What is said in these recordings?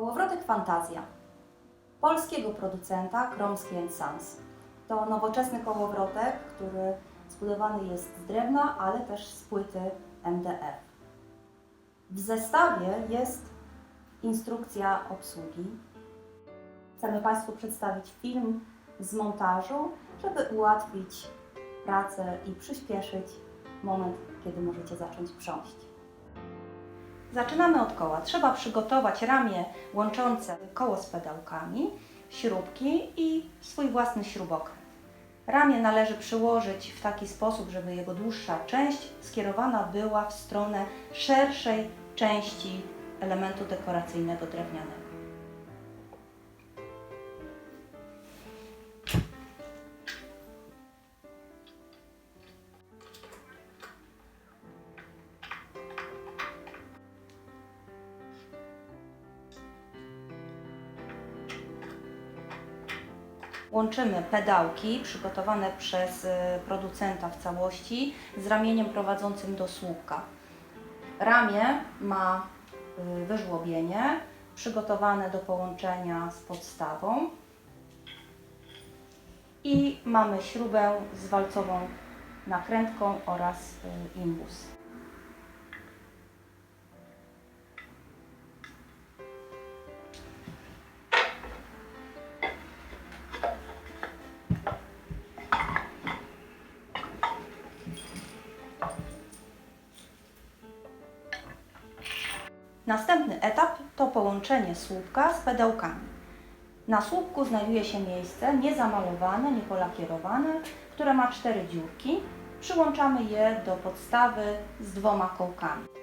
Kołowrotek Fantazja polskiego producenta Kromski Sons. To nowoczesny kołowrotek, który zbudowany jest z drewna, ale też z płyty MDF. W zestawie jest instrukcja obsługi. Chcemy Państwu przedstawić film z montażu, żeby ułatwić pracę i przyspieszyć moment, kiedy możecie zacząć prząść. Zaczynamy od koła. Trzeba przygotować ramię łączące koło z pedałkami, śrubki i swój własny śrubokręt. Ramię należy przyłożyć w taki sposób, żeby jego dłuższa część skierowana była w stronę szerszej części elementu dekoracyjnego drewnianego. Łączymy pedałki przygotowane przez y, producenta w całości z ramieniem prowadzącym do słupka. Ramię ma y, wyżłobienie przygotowane do połączenia z podstawą i mamy śrubę z walcową nakrętką oraz y, imbus. Następny etap to połączenie słupka z pedałkami. Na słupku znajduje się miejsce niezamalowane, niepolakierowane, które ma cztery dziurki. Przyłączamy je do podstawy z dwoma kołkami.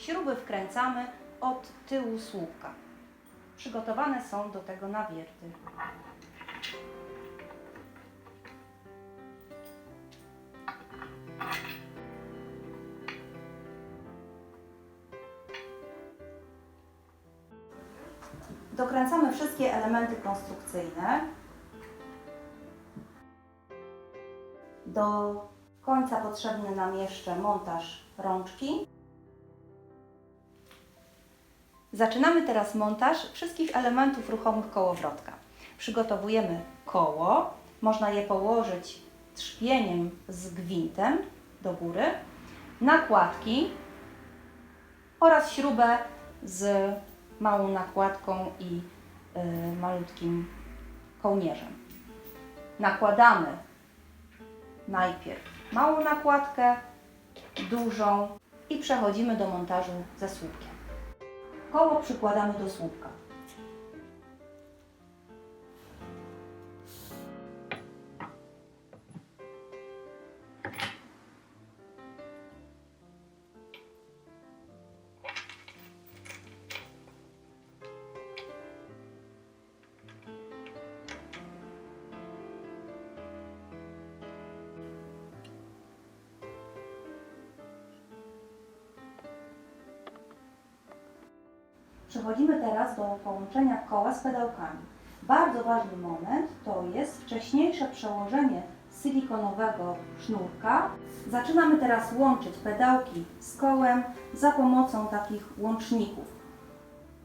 Śruby wkręcamy od tyłu słupka. Przygotowane są do tego nawierty. Dokręcamy wszystkie elementy konstrukcyjne do końca potrzebny nam jeszcze montaż rączki. Zaczynamy teraz montaż wszystkich elementów ruchomych kołowrotka. Przygotowujemy koło, można je położyć trzpieniem z gwintem do góry, nakładki oraz śrubę z małą nakładką i y, malutkim kołnierzem. Nakładamy najpierw małą nakładkę, dużą i przechodzimy do montażu ze słupkiem. Koło przykładamy do słupka. Przechodzimy teraz do połączenia koła z pedałkami. Bardzo ważny moment to jest wcześniejsze przełożenie silikonowego sznurka. Zaczynamy teraz łączyć pedałki z kołem za pomocą takich łączników.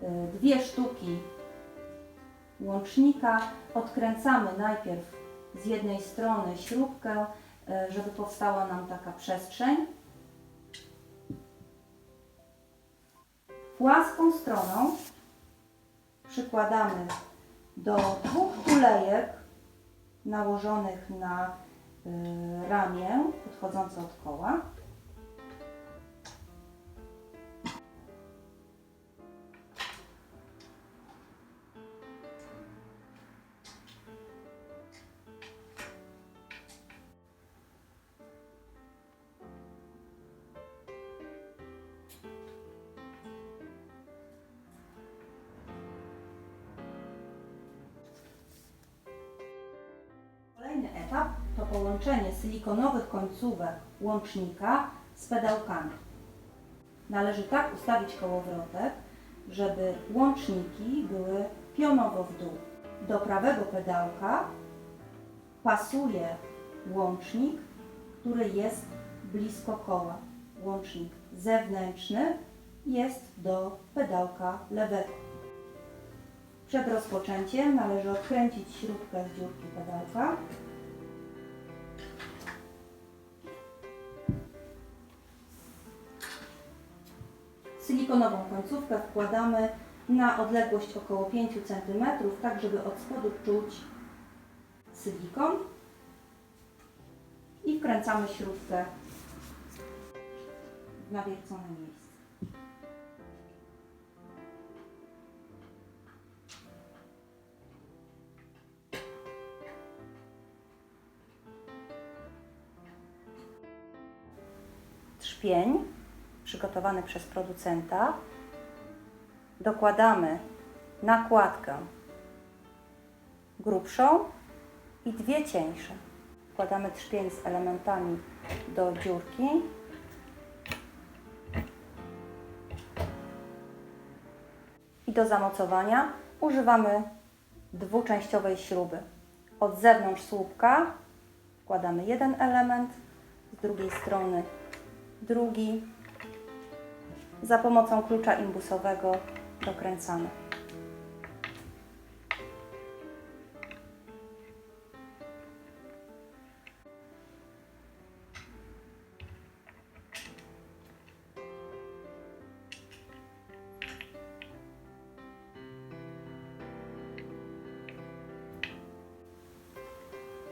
Y, Dwie sztuki łącznika odkręcamy najpierw z jednej strony śrubkę, y, żeby powstała nam taka przestrzeń. Płaską stroną przykładamy do dwóch tulejek nałożonych na y, ramię podchodzące od koła. Kolejny etap to połączenie silikonowych końcówek łącznika z pedałkami. należy tak ustawić kołowrotek, żeby łączniki były pionowo w dół. Do prawego pedałka pasuje łącznik, który jest blisko koła. Łącznik zewnętrzny jest do pedałka lewego. Przed rozpoczęciem należy odkręcić śrubkę z dziurki pedałka. Silikonową końcówkę wkładamy na odległość około 5 cm, tak żeby od spodu czuć silikon i wkręcamy śrubkę w nawiercone miejsce. Trzpień przygotowany przez producenta dokładamy nakładkę grubszą i dwie cieńsze. Wkładamy trzpień z elementami do dziurki. I do zamocowania używamy dwuczęściowej śruby. Od zewnątrz słupka wkładamy jeden element, z drugiej strony drugi. Za pomocą klucza imbusowego dokręcamy.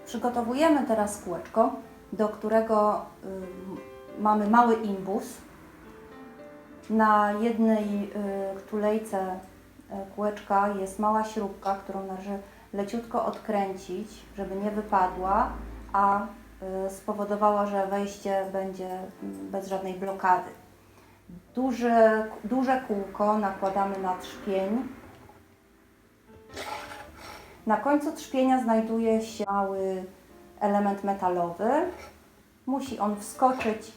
Przygotowujemy teraz kółeczko, do którego y, mamy mały imbus. Na jednej y, tulejce y, kółeczka jest mała śrubka, którą należy leciutko odkręcić, żeby nie wypadła, a y, spowodowała, że wejście będzie mm, bez żadnej blokady. Duże, duże kółko nakładamy na trzpień. Na końcu trzpienia znajduje się mały element metalowy. Musi on wskoczyć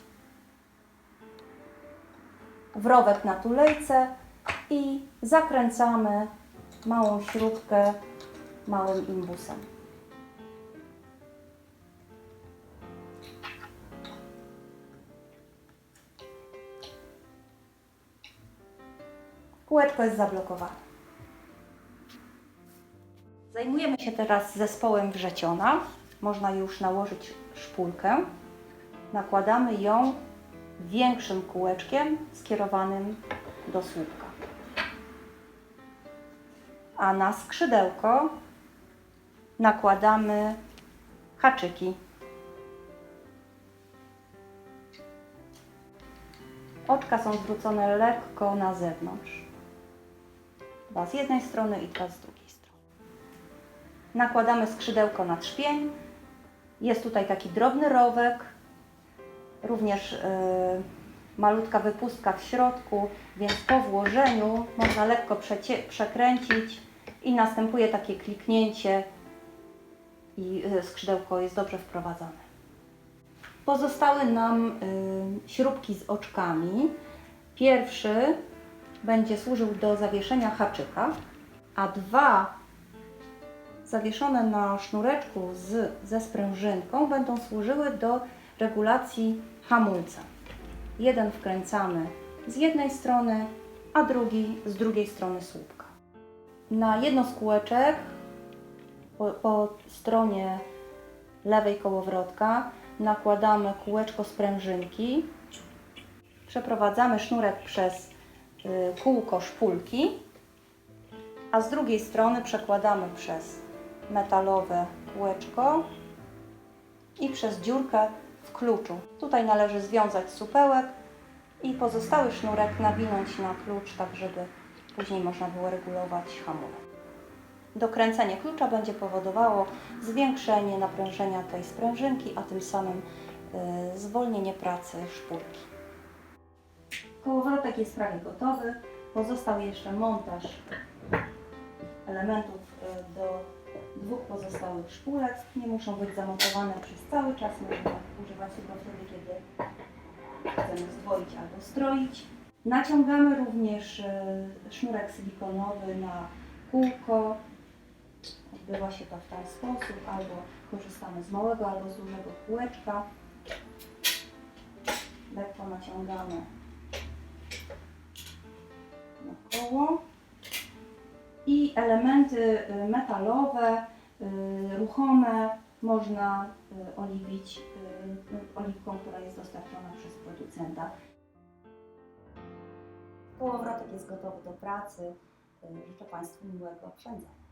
w rowek na tulejce i zakręcamy małą śrubkę małym imbusem. Kółeczko jest zablokowane. Zajmujemy się teraz zespołem wrzeciona. Można już nałożyć szpulkę. Nakładamy ją większym kółeczkiem skierowanym do słupka. A na skrzydełko nakładamy haczyki. Oczka są zwrócone lekko na zewnątrz. Dwa z jednej strony i dwa z drugiej strony. Nakładamy skrzydełko na trzpień. Jest tutaj taki drobny rowek, również y, malutka wypustka w środku, więc po włożeniu można lekko przekręcić i następuje takie kliknięcie i y, skrzydełko jest dobrze wprowadzone. Pozostały nam y, śrubki z oczkami. Pierwszy będzie służył do zawieszenia haczyka, a dwa zawieszone na sznureczku z, ze sprężynką będą służyły do regulacji hamulca. Jeden wkręcamy z jednej strony, a drugi z drugiej strony słupka. Na jedno z kółeczek po, po stronie lewej kołowrotka nakładamy kółeczko sprężynki, przeprowadzamy sznurek przez y, kółko szpulki, a z drugiej strony przekładamy przez metalowe kółeczko i przez dziurkę kluczu. Tutaj należy związać supełek i pozostały sznurek nawinąć na klucz, tak żeby później można było regulować hamulec. Dokręcenie klucza będzie powodowało zwiększenie naprężenia tej sprężynki, a tym samym y, zwolnienie pracy szpulki. Kołowrotek jest prawie gotowy. Pozostał jeszcze montaż elementów y, do dwóch pozostałych szpulek. Nie muszą być zamontowane przez cały czas. Można używać tylko wtedy, kiedy chcemy zdwoić albo stroić. Naciągamy również e, sznurek silikonowy na kółko. Odbywa się to w ten sposób, albo korzystamy z małego, albo z dużego kółeczka. Lekko naciągamy na koło. I elementy y, metalowe, y, ruchome można y, oliwić oliwką, która jest dostarczona przez producenta. Kołowrotek jest gotowy do pracy. Życzę Państwu miłego oszczędzania.